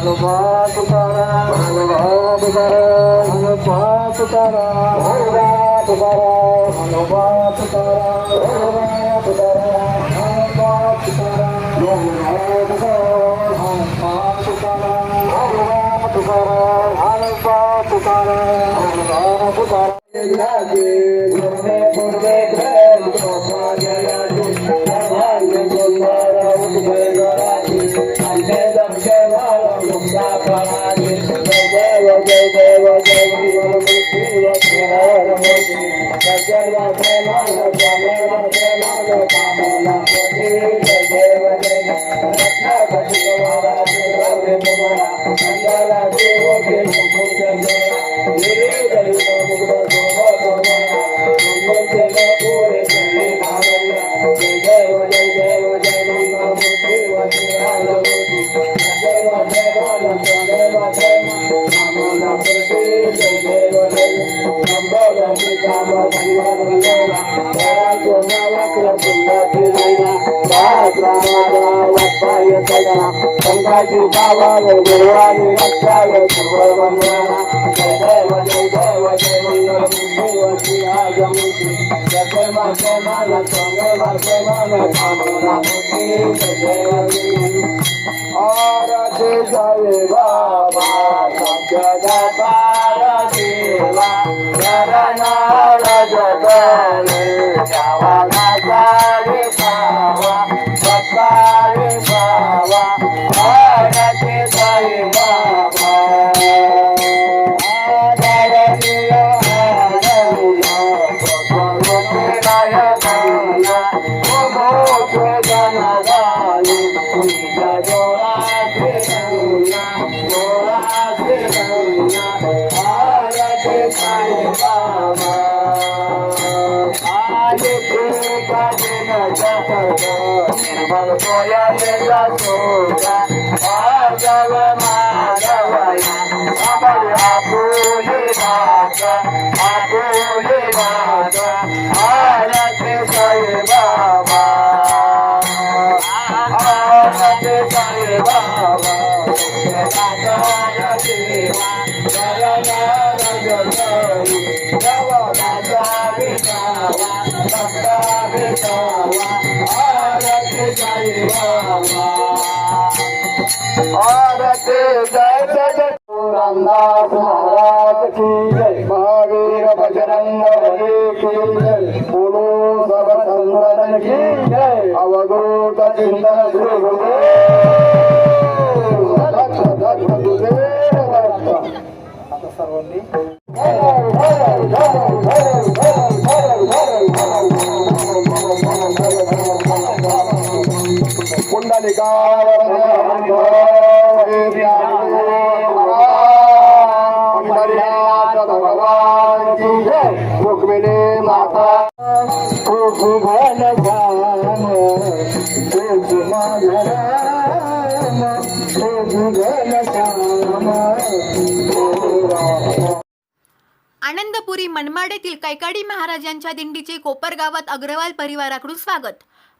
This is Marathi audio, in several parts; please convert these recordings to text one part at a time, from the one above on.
పాపుతారా పాపుతారా పాపుతారా పాపుతారా పుకారా పుకారా పుకారా संभाजी बाबा देवानी अक्षर सर्वंदना जय देव जय देव जय मंगल देवची आगमती जय जय बाबा जगदार देवा करणार जगले देवाला जावे भावा सकाळी भावा भारते साई बाबा. आदरणीय आदरणीय भगवते नायक आपुले भागा आपुले भागा आरती साई बाबा आरती साई बाबा. देवा शरणार जगली जगदाचा विटावा भक्ता विटावा आरती साई बाबा आरती जय जय. रामदास आनंदपुरी मनमाडेतील कैकाडी महाराजांच्या दिंडीचे कोपरगावात अग्रवाल परिवाराकडून स्वागत.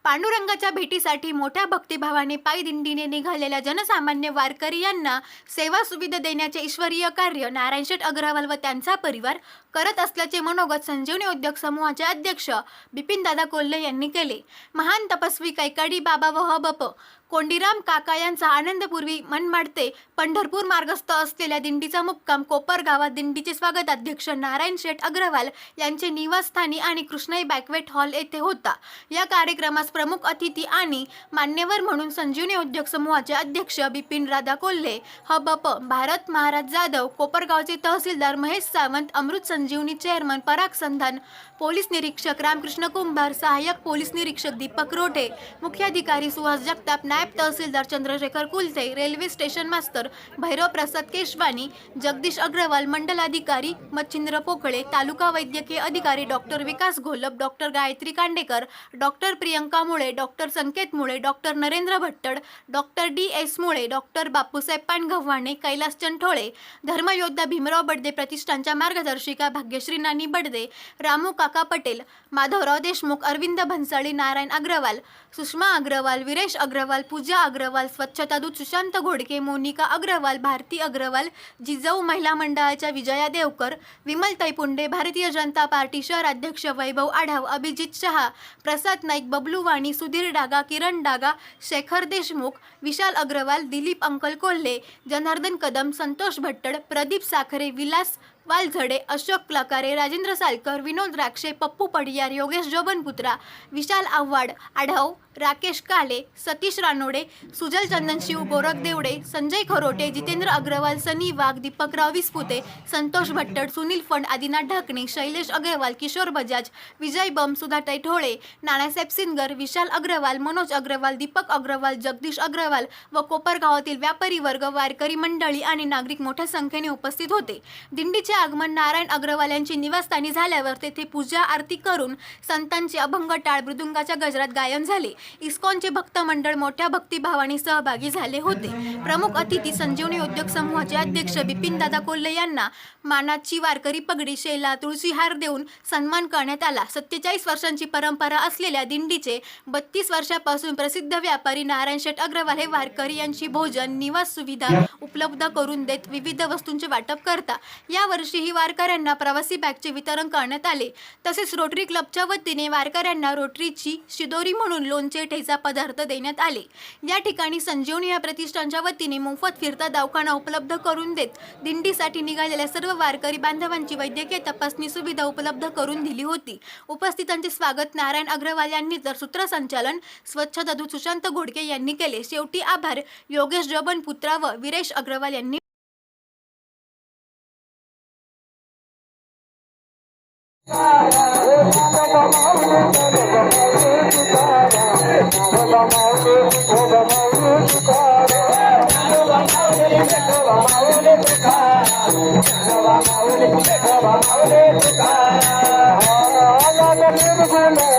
पांडुरंगाच्या भेटीसाठी मोठ्या भक्तिभावाने पायदिंडीने निघालेल्या जनसामान्य वारकरी यांना सेवा सुविधा देण्याचे ईश्वरीय कार्य नारायणशेठ अग्रवाल व त्यांचा परिवार करत असल्याचे मनोगत संजीवनी उद्योग समूहाचे अध्यक्ष बिपिनदादा कोल्हे यांनी केले. महान तपस्वी कैकाडी बाबा व हबप कोंडीराम काका यांचा आनंदपूर्वी मनमाडते पंढरपूर मार्गस्थ असलेल्या दिंडीचा मुक्काम कोपर गावात दिंडीचे स्वागत अध्यक्ष नारायण शेठ अग्रवाल यांचे निवासस्थानी आणि कृष्णाई बॅकवेट हॉल येथे होता. या कार्यक्रमास प्रमुख अतिथी आणि मान्यवर म्हणून संजीवनी उद्योग समूहाचे अध्यक्ष बिपिन राधा कोल्हे हबप भारत महाराज जाधव कोपरगावचे तहसीलदार महेश सावंत अमृत संजीवनी चेअरमन पराग संधान पोलीस निरीक्षक रामकृष्ण कुंभार सहाय्यक पोलीस निरीक्षक दीपक रोठे मुख्याधिकारी सुहास जगताप नायब तहसीलदार Chandrashekhar Kulte railway station master Bhairav Prasad Keswani Jagdish Agarwal मंडलाधिकारी मच्छिंद्र पोकळे तालुका वैद्यकीय अधिकारी doctor Vikas Gholap doctor Gayatri Kandekar doctor Priyanka Mule doctor Sanket Mule doctor Narendra Bhattad doctor D S Mule doctor Bapusaheb Pangavhane Kailas Chanthole धर्मयोद्धा Bhimrao Badde प्रतिष्ठानच्या मार्गदर्शिका भाग्यश्री नानी बडदे रामू काका पटेल माधवराव देशमुख अरविंद भन्साळी नारायण अग्रवाल सुषमा अग्रवाल विरेश अग्रवाल पूजा अग्रवाल स्वच्छता दूत सुशांत घोडके मोनिका अग्रवाल भारती अग्रवाल जिजाऊ महिला मंडळाच्या विजया देवकर विमल तैपुंडे भारतीय जनता पार्टी शहर अध्यक्ष वैभव आढाव अभिजित शहा प्रसाद नाईक बबलू वाणी सुधीर डागा किरण डागा शेखर देशमुख विशाल अग्रवाल दिलीप अंकल कोल्हे जनार्दन कदम संतोष भट्टड प्रदीप साखरे विलास वालझडे अशोक क्लकारे राजेंद्र सालकर विनोद राक्षे पप्पू पडियार योगेश जोबनपुत्रा विशाल आव्हाड आढाव राकेश काले सतीश रानोडे सुजल चंदनशिव गोरख देवडे संजय खरोटे जितेंद्र अग्रवाल सनी वाघ दीपकराव विस्पुते संतोष भट्टड सुनील फंड आदिनाथ ढाकणे शैलेश अग्रवाल किशोर बजाज विजय बम सुधाताई ठोळे नानासाहेब सिनगर विशाल अग्रवाल मनोज अग्रवाल दीपक अग्रवाल जगदीश अग्रवाल व कोपरगावातील व्यापारी वर्ग वारकरी मंडळी आणि नागरिक मोठ्या संख्येने उपस्थित होते. दिंडीचे आगमन नारायण अग्रवाल यांची निवासस्थानी झाल्यावर तेथे पूजा आरती करून संतांचे अभंग टाळ मृदुंगाच्या गजरात गायन झाले. इस्कॉनचे भक्त मंडळ मोठ्या भक्तिभावाने सहभागी झाले होते. प्रमुख अतिथी संजीवनी उद्योग समूहाचे अध्यक्ष बिपिन दादा कोल्हे यांना मानाची वारकरी पगडी शेला तुळशी हार देऊन सन्मान करण्यात आला. सत्तेचाळीस वर्षांची परंपरा असलेल्या दिंडीचे बत्तीस वर्षापासून प्रसिद्ध व्यापारी नारायण शेठ अग्रवाल हे वारकरी यांची भोजन निवास सुविधा उपलब्ध करून देत विविध वस्तूंचे वाटप करता यावर यावर्षीही वारकऱ्यांना प्रवासी बॅगचे वितरण करण्यात आले. तसेच रोटरी क्लबच्या वतीने वारकऱ्यांना रोटरीची शिदोरी म्हणून लोणचे ठेचा पदार्थ देण्यात आले. या ठिकाणी संजीवनी या प्रतिष्ठानच्या वतीने मोफत फिरता दवाखाना उपलब्ध करून देत दिंडीसाठी निघालेल्या सर्व वारकरी बांधवांची वैद्यकीय तपासणी सुविधा उपलब्ध करून दिली होती. उपस्थितांचे स्वागत नारायण अग्रवाल यांनी तर सूत्रसंचालन स्वच्छ दधू सुशांत घोडके यांनी केले. शेवटी आभार. योगेश जबन पुत्रा व विरेश अग्रवाल यांनी I'm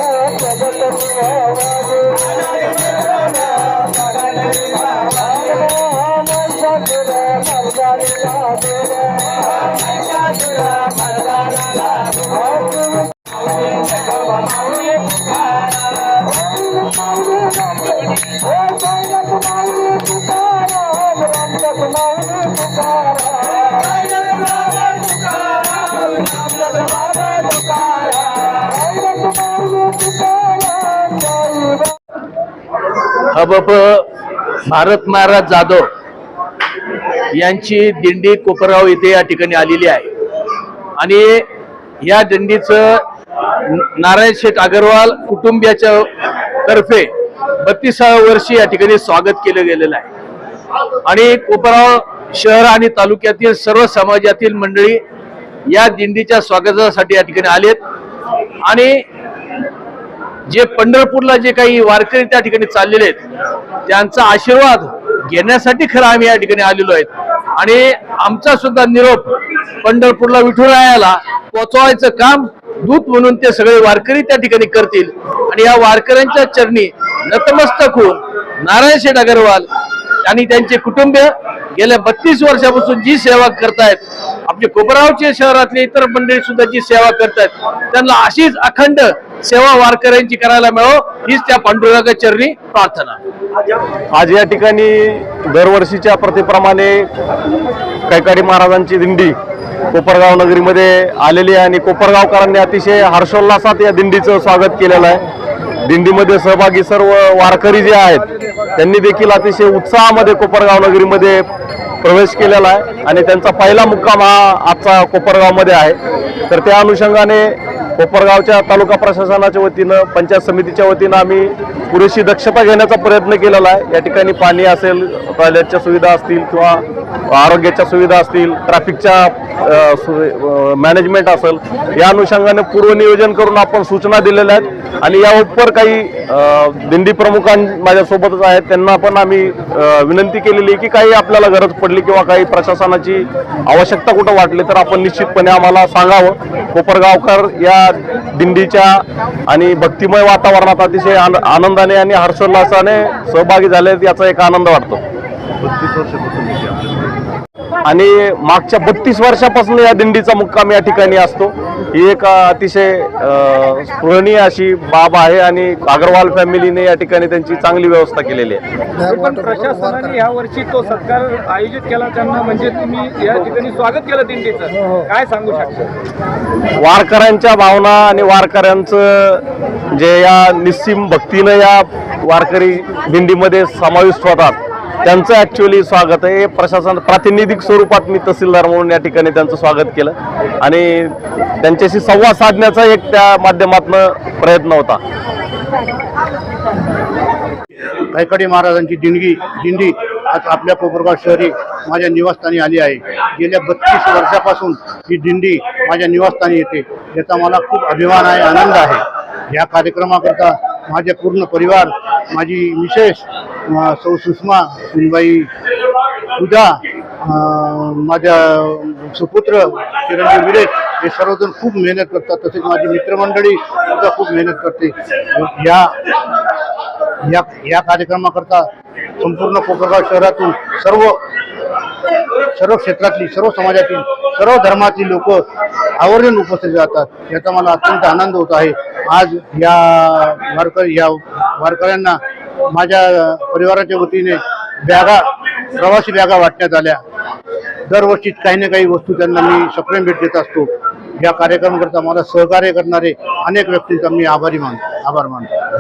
हबप भारत महाराज जाधव यांची दिंडी कोपरगाव येथे या ठिकाणी आलेली आहे. आणि या दिंडीचं नारायण शेठ अगरवाल कुटुंबियाच्या तर्फे बत्तीसाव्या वर्षी या ठिकाणी स्वागत केलं गेलेलं आहे. आणि कोपरगाव शहर आणि तालुक्यातील सर्व समाजातील मंडळी या दिंडीच्या स्वागतासाठी या ठिकाणी आलेत. आणि जे पंढरपूरला जे काही वारकरी त्या ठिकाणी चाललेले आहेत त्यांचा आशीर्वाद घेण्यासाठी खरं आम्ही या ठिकाणी आलेलो आहेत. आणि आमचा सुद्धा निरोप पंढरपूरला विठुरायाला पोचवायचं काम दूत म्हणून ते सगळे वारकरी त्या ठिकाणी करतील. आणि या वारकऱ्यांच्या चरणी नतमस्तक होऊन नारायण शेठ अगरवाल आणि त्यांचे कुटुंबीय गेल्या बत्तीस वर्षापासून जी सेवा करतायत आपले कोपरावचे शहरातले इतर मंडळी सुद्धा जी सेवा करतायत त्यांना अशीच अखंड सेवा वारकऱ्यांची करायला मिळो हीच त्या पांडुरंगा चरणी प्रार्थना. आज या ठिकाणी दरवर्षीच्या प्रथेप्रमाणे कैकाडी महाराजांची दिंडी कोपरगाव नगरीमध्ये आलेली आहे आणि कोपरगावकरांनी अतिशय हर्षोल्लासात या दिंडीचं स्वागत केलेलं आहे. दिंडीमध्ये सहभागी सर्व वारकरी जे आहेत त्यांनी देखील अतिशय उत्साहामध्ये कोपरगाव नगरीमध्ये प्रवेश केलेला आहे. आणि त्यांचा पहिला मुक्काम हा आजचा कोपरगावमध्ये आहे. तर त्या अनुषंगाने कोपरगावच्या तालुका प्रशासनाच्या वतीनं पंचायत समितीच्या वतीनं आम्ही पुरेशी दक्षता घेण्याचा प्रयत्न केलेला आहे. या ठिकाणी पाणी असेल टॉयलेटच्या सुविधा असतील किंवा आरोग्याच्या सुविधा असतील ट्रॅफिकच्या मॅनेजमेंट असेल या अनुषंगाने पूर्वनियोजन करून आपण सूचना दिलेल्या आहेत. आणि या उपर काही दिंडी प्रमुखां माझ्यासोबतच आहेत. त्यांना पण आम्ही विनंती केलेली आहे की काही आपल्याला गरज पडली किंवा काही प्रशासनाची आवश्यकता कुठं वाटली तर आपण निश्चितपणे आम्हाला सांगावं. कोपरगावकर या दिंडीच्या आणि भक्तिमय वातावरणात अतिशय आन- आनंदाने आणि हर्षोल्लासाने सहभागी झाले याचा एक आनंद वाटतो. आणि मागच्या बत्तीस वर्षापासून या दिंडीचा मुक्काम या ठिकाणी असतो. ही एक अतिशय अ, स्मरणीय अशी बाब आहे आणि अग्रवाल फॅमिलीने या ठिकाणी त्यांची चांगली व्यवस्था केलेली आहे. पण प्रशासनाने या वर्षी तो सत्कार आयोजित केला त्यांना म्हणजे तुम्ही या ठिकाणी स्वागत केलं दिंडीचं. काय सांगू शकता? वारकऱ्यांच्या भावना आणि वारकऱ्यांचं जे या निस्सीम भक्तीनं या वारकरी दिंडीमध्ये समाविष्ट होतात. त्यांचं ॲक्च्युली स्वागत आहे. प्रशासन प्रातिनिधिक स्वरूपात मी तहसीलदार म्हणून या ठिकाणी त्यांचं स्वागत केलं. आणि त्यांच्याशी संवाद साधण्याचा एक त्या माध्यमातनं प्रयत्न होता. कैकाडी महाराजांची दिंडी दिंडी आज आपल्या कोपरगाव शहरी माझ्या निवासस्थानी आली आहे. गेल्या बत्तीस वर्षापासून ही दिंडी माझ्या निवासस्थानी येते. याचा मला खूप अभिमान आहे आनंद आहे. या कार्यक्रमाकरता माझे पूर्ण परिवार माझी मिसेस सौ सुषमा सुनबाई पूजा माझ्या सुपुत्र किरणजी विरेश हे सर्वजण खूप मेहनत करतात. तसेच माझी मित्रमंडळी सुद्धा खूप मेहनत करते. या या या कार्यक्रमाकरता संपूर्ण कोपरगाव शहरातून सर्व सर्व क्षेत्रातली सर्व समाजातील सर्व धर्मातील लोक आवर्जून उपस्थित राहतात. याचा मला अत्यंत आनंद होत आहे. आज या वारकरी या वारकऱ्यांना माझ्या परिवाराच्या वतीने बॅगा प्रवासी बॅगा वाटण्यात आल्या. दरवर्षी काही ना काही वस्तू त्यांना मी सप्रेम भेट देत असतो. या कार्यक्रमाकरता मला सहकार्य करणारे अनेक व्यक्तींचा मी आभारी मानतो आभार मानतो.